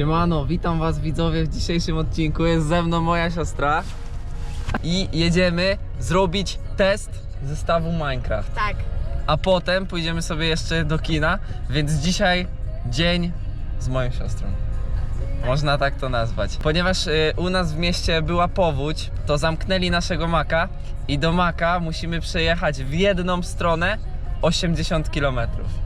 Siemano, witam was widzowie w dzisiejszym odcinku. Jest ze mną moja siostra i jedziemy zrobić test zestawu Minecraft. Tak. A potem pójdziemy sobie jeszcze do kina, więc dzisiaj dzień z moją siostrą. Można tak to nazwać. Ponieważ y, u nas w mieście była powódź, to zamknęli naszego maka i do maka musimy przejechać w jedną stronę 80 km.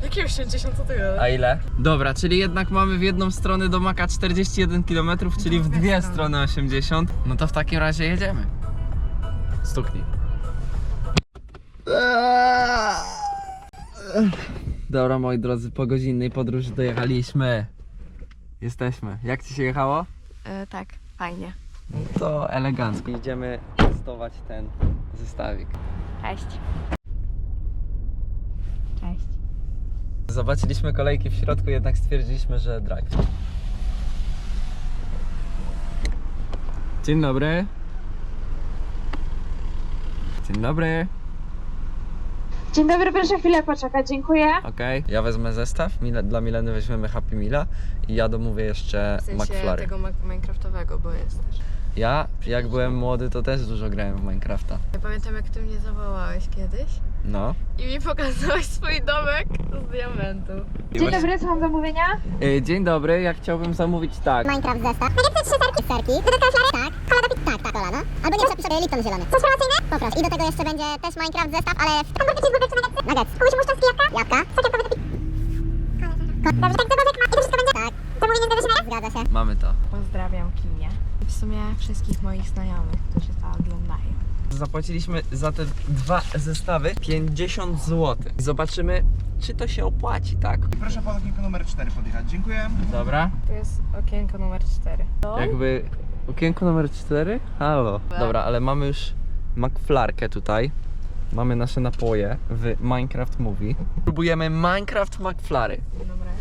Jakie 80 co ty A ile? Dobra, czyli jednak mamy w jedną stronę do Maka 41 km, czyli w dwie strony 80. No to w takim razie jedziemy. Stuknij. Dobra, moi drodzy, po godzinnej podróży dojechaliśmy. Jesteśmy. Jak ci się jechało? E, tak, fajnie. To elegancko. Idziemy testować ten zestawik. Cześć. Zobaczyliśmy kolejki w środku, jednak stwierdziliśmy, że drive. Dzień dobry. Dzień dobry. Dzień dobry, proszę chwilę poczekać, dziękuję. Okej. Ja wezmę zestaw, Mile, dla Mileny weźmiemy Happy Meala i ja domówię jeszcze W sensie McFlurry. tego ma- Minecraftowego, bo jest też. Ja, jak byłem młody, to też dużo grałem w Minecrafta. Ja pamiętam jak ty mnie zawołałeś kiedyś No. i mi pokazałeś swój domek z diamentu. Dzień dobry, co mam zamówienia? Y, Dzień dobry, ja chciałbym zamówić tak. Minecraft zestaw. Najpierw trzy serki. Serki. Dodatkowe flary? Tak. Kola do pi- Tak, tak, kola, no. Albo nie przepisz sobie Lipton zielony. Sos promocyjny? Poproszę. I do tego jeszcze będzie też Minecraft zestaw, ale w hamburger, cheeseburger czy nuggetsy? Nuggets. Kubuś musztardzki jabłka? Jabłka. Sakiewkowy do pi- Dobrze, tak, zagłosek ma. I to wszystko będzie? Tak. Zamówienie się na? Zgadza się. Mamy to. Pozdrawiam kinie. I w sumie wszystkich moich znajomych, którzy to oglądają. Zapłaciliśmy za te dwa zestawy 50 zł. Zobaczymy, czy to się opłaci, tak? Proszę pod okienko numer 4 podjechać. Dziękuję. Dobra. Tu jest okienko numer 4. Jakby okienko numer 4? Halo. Dobra, ale mamy już McFlarkę tutaj. Mamy nasze napoje w Minecraft Movie. Próbujemy Minecraft McFlary. Dobra.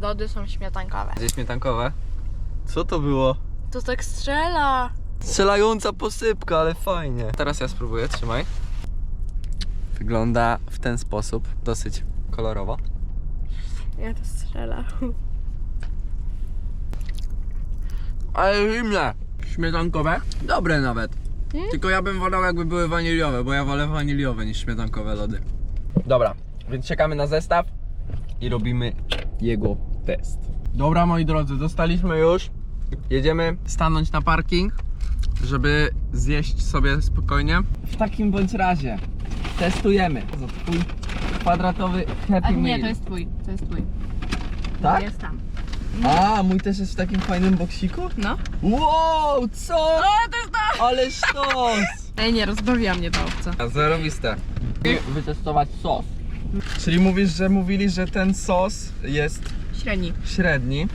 Dody są śmietankowe. Gdzie śmietankowe? Co to było? To tak strzela! Strzelająca posypka, ale fajnie. Teraz ja spróbuję, trzymaj. Wygląda w ten sposób, dosyć kolorowo. Ja to strzela. Ale zimne. Śmietankowe? Dobre nawet. Tylko ja bym wolał jakby były waniliowe, bo ja wolę waniliowe niż śmietankowe lody. Dobra, więc czekamy na zestaw i robimy jego test. Dobra moi drodzy, dostaliśmy już. Jedziemy stanąć na parking, żeby zjeść sobie spokojnie. W takim bądź razie testujemy. Za twój kwadratowy Happy A nie, Meal. to jest twój, to jest twój. Tak? Jest tam. A, mój też jest w takim fajnym boksiku? No. Wow, co? O, to jest to! Ale sztos! Ej, nie, rozbawiła mnie ta owca. Zarobiste. Wytestować sos. Czyli mówisz, że mówili, że ten sos jest Średni. średni.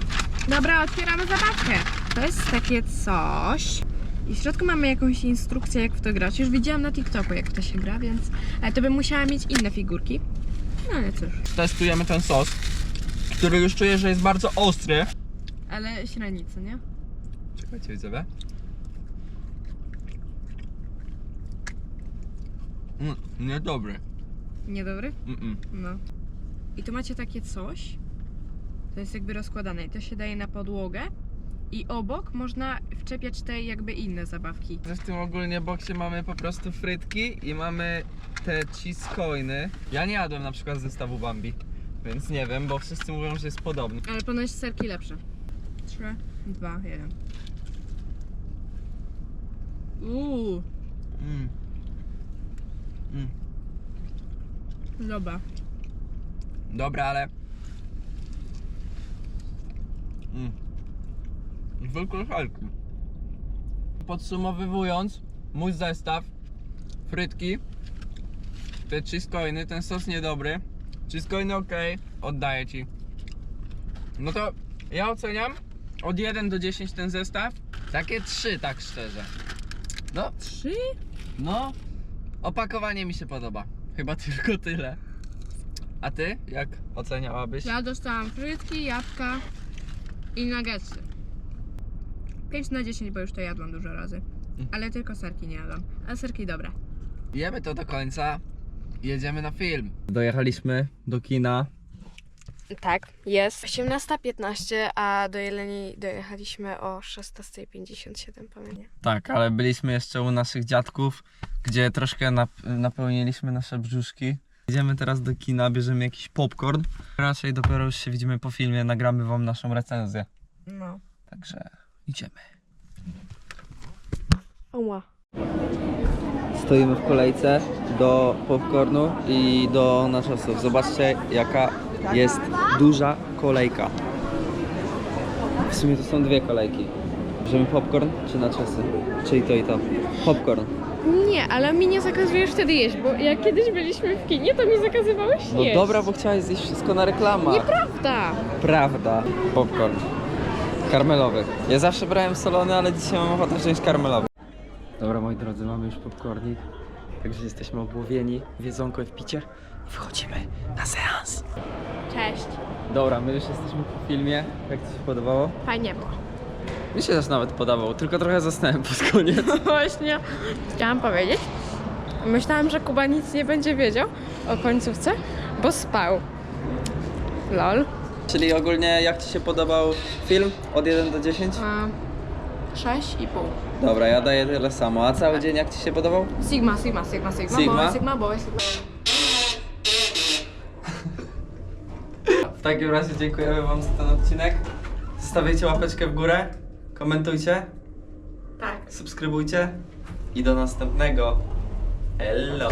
Dobra, otwieramy zabawkę. To jest takie coś. I w środku mamy jakąś instrukcję, jak w to grać. Już widziałam na TikToku, jak to się gra, więc ale to bym musiała mieć inne figurki. No ale cóż. Testujemy ten sos, który już czuję, że jest bardzo ostry. Ale średni, co nie? Czekajcie, widzowie. Mm, niedobry. Niedobry? Mm -mm. No. I tu macie takie coś. To jest jakby rozkładane i to się daje na podłogę. I obok można wczepiać te jakby inne zabawki. W tym ogólnie boksie mamy po prostu frytki i mamy te cheese coiny. Ja nie jadłem na przykład zestawu Bambi, więc nie wiem, bo wszyscy mówią, że jest podobny. Ale ponoć serki lepsze. 3, 2, 1. Uuu, Mm. Mm. dobra. Dobra, ale. Mm. Zwykłe szalki. Podsumowywując, mój zestaw, frytki, te cheese coiny, ten sos niedobry, cheese coiny ok, oddaję ci. No to ja oceniam od 1 do 10 ten zestaw, takie 3 tak szczerze. No, 3? no, opakowanie mi się podoba. Chyba tylko tyle. A ty? Jak oceniałabyś? Ja dostałam frytki, jabłka i nuggetsy. 5 na 10, bo już to jadłam dużo razy. Ale tylko serki nie jadłam. A serki dobre. Jemy to do końca. Jedziemy na film. Dojechaliśmy do kina. Tak, jest. 18.15, a do Jeleni dojechaliśmy o 16.57, pamiętam. Tak, ale byliśmy jeszcze u naszych dziadków, gdzie troszkę nap- napełniliśmy nasze brzuszki. Idziemy teraz do kina, bierzemy jakiś popcorn. Raczej dopiero już się widzimy po filmie, nagramy wam naszą recenzję. No. Także idziemy. Oła. Stoimy w kolejce do popcornu i do naczosów. Zobaczcie jaka jest duża kolejka. W sumie to są dwie kolejki. Bierzemy popcorn czy naczosy? Czyli to i to. Popcorn. Nie, ale mi nie zakazujesz wtedy jeść, bo jak kiedyś byliśmy w kinie, to mi zakazywałeś No jeść. dobra, bo chciałeś zjeść wszystko na reklamach. Nieprawda. Prawda. Popcorn. Karmelowy. Ja zawsze brałem solony, ale dzisiaj mam ochotę wziąć karmelowy. Dobra, moi drodzy, mamy już popcornik. Także jesteśmy obłowieni w jedzonko i w picie. I wchodzimy na seans. Cześć. Dobra, my już jesteśmy po filmie. Jak Ci się podobało? Fajnie było. Mi się też nawet podobało, tylko trochę zasnąłem pod koniec. Właśnie chciałam powiedzieć. Myślałam, że Kuba nic nie będzie wiedział o końcówce, bo spał. Lol. Czyli ogólnie jak Ci się podobał film od 1 do 10? A, 6,5. Dobra, ja daję tyle samo. A cały dzień jak Ci się podobał? Sigma, Sigma, Sigma, Sigma, Sigma? boy, Sigma, boy, Sigma. W takim razie dziękujemy Wam za ten odcinek. Zostawiajcie łapeczkę w górę, komentujcie, Tak. subskrybujcie i do następnego. Hello!